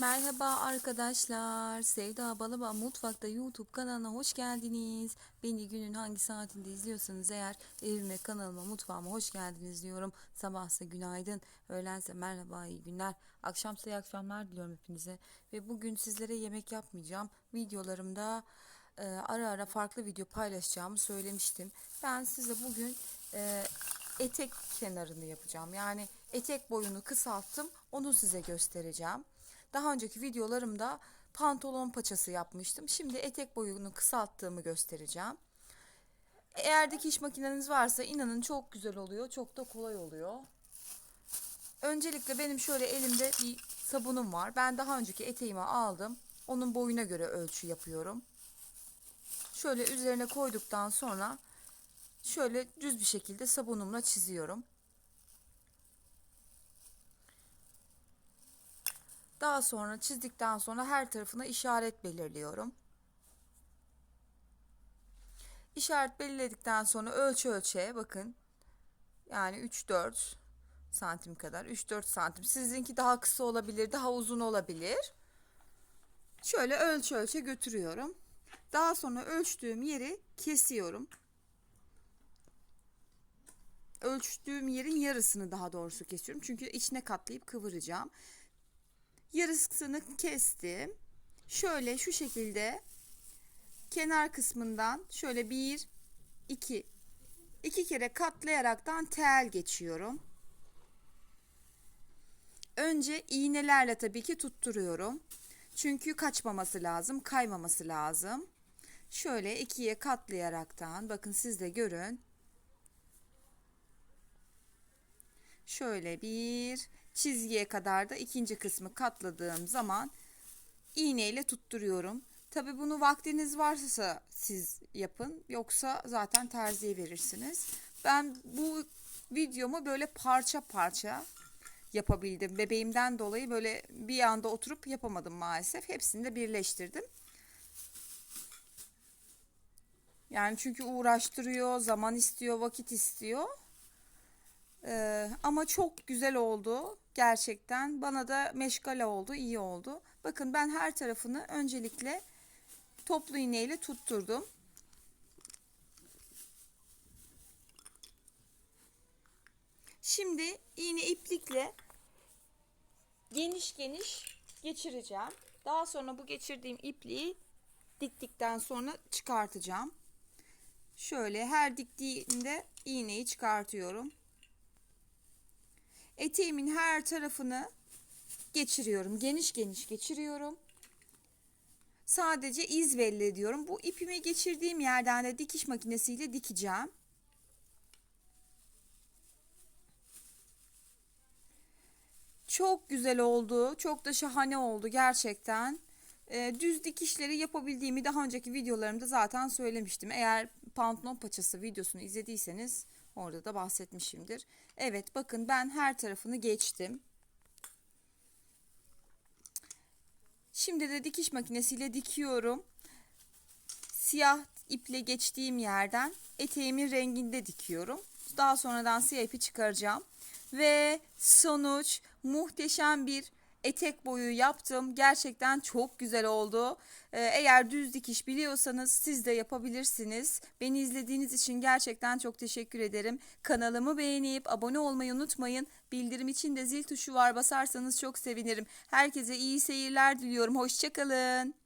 Merhaba arkadaşlar. Sevda Balaba Mutfak'ta YouTube kanalına hoş geldiniz. Beni günün hangi saatinde izliyorsanız eğer evime, kanalıma, mutfağıma hoş geldiniz diyorum. Sabahsa günaydın, öğlense merhaba, iyi günler, akşamsa iyi akşamlar diliyorum hepinize. Ve bugün sizlere yemek yapmayacağım. Videolarımda e, ara ara farklı video paylaşacağımı söylemiştim. Ben size bugün e, etek kenarını yapacağım. Yani etek boyunu kısalttım. Onu size göstereceğim. Daha önceki videolarımda pantolon paçası yapmıştım. Şimdi etek boyunu kısalttığımı göstereceğim. Eğer dikiş makineniz varsa inanın çok güzel oluyor. Çok da kolay oluyor. Öncelikle benim şöyle elimde bir sabunum var. Ben daha önceki eteğimi aldım. Onun boyuna göre ölçü yapıyorum. Şöyle üzerine koyduktan sonra şöyle düz bir şekilde sabunumla çiziyorum. Daha sonra çizdikten sonra her tarafına işaret belirliyorum. İşaret belirledikten sonra ölçü ölçeğe bakın. Yani 3-4 santim kadar. 3-4 santim. Sizinki daha kısa olabilir, daha uzun olabilir. Şöyle ölçü ölçe götürüyorum. Daha sonra ölçtüğüm yeri kesiyorum. Ölçtüğüm yerin yarısını daha doğrusu kesiyorum. Çünkü içine katlayıp kıvıracağım yarısını kestim. Şöyle şu şekilde kenar kısmından şöyle bir iki iki kere katlayaraktan tel geçiyorum. Önce iğnelerle tabii ki tutturuyorum. Çünkü kaçmaması lazım, kaymaması lazım. Şöyle ikiye katlayaraktan bakın siz de görün. Şöyle bir çizgiye kadar da ikinci kısmı katladığım zaman iğneyle tutturuyorum. Tabi bunu vaktiniz varsa siz yapın yoksa zaten terziye verirsiniz. Ben bu videomu böyle parça parça yapabildim. Bebeğimden dolayı böyle bir anda oturup yapamadım maalesef. Hepsini de birleştirdim. Yani çünkü uğraştırıyor, zaman istiyor, vakit istiyor. Ee, ama çok güzel oldu gerçekten. Bana da meşgale oldu, iyi oldu. Bakın ben her tarafını öncelikle toplu iğneyle tutturdum. Şimdi iğne iplikle geniş geniş geçireceğim. Daha sonra bu geçirdiğim ipliği diktikten sonra çıkartacağım. Şöyle her diktiğimde iğneyi çıkartıyorum. Eteğimin her tarafını geçiriyorum. Geniş geniş geçiriyorum. Sadece iz belli ediyorum. Bu ipimi geçirdiğim yerden de dikiş makinesiyle dikeceğim. Çok güzel oldu. Çok da şahane oldu gerçekten. E, düz dikişleri yapabildiğimi daha önceki videolarımda zaten söylemiştim. Eğer pantolon paçası videosunu izlediyseniz orada da bahsetmişimdir. Evet bakın ben her tarafını geçtim. Şimdi de dikiş makinesiyle dikiyorum. Siyah iple geçtiğim yerden eteğimin renginde dikiyorum. Daha sonradan siyah ipi çıkaracağım. Ve sonuç muhteşem bir etek boyu yaptım. Gerçekten çok güzel oldu. Ee, eğer düz dikiş biliyorsanız siz de yapabilirsiniz. Beni izlediğiniz için gerçekten çok teşekkür ederim. Kanalımı beğenip abone olmayı unutmayın. Bildirim için de zil tuşu var basarsanız çok sevinirim. Herkese iyi seyirler diliyorum. Hoşçakalın.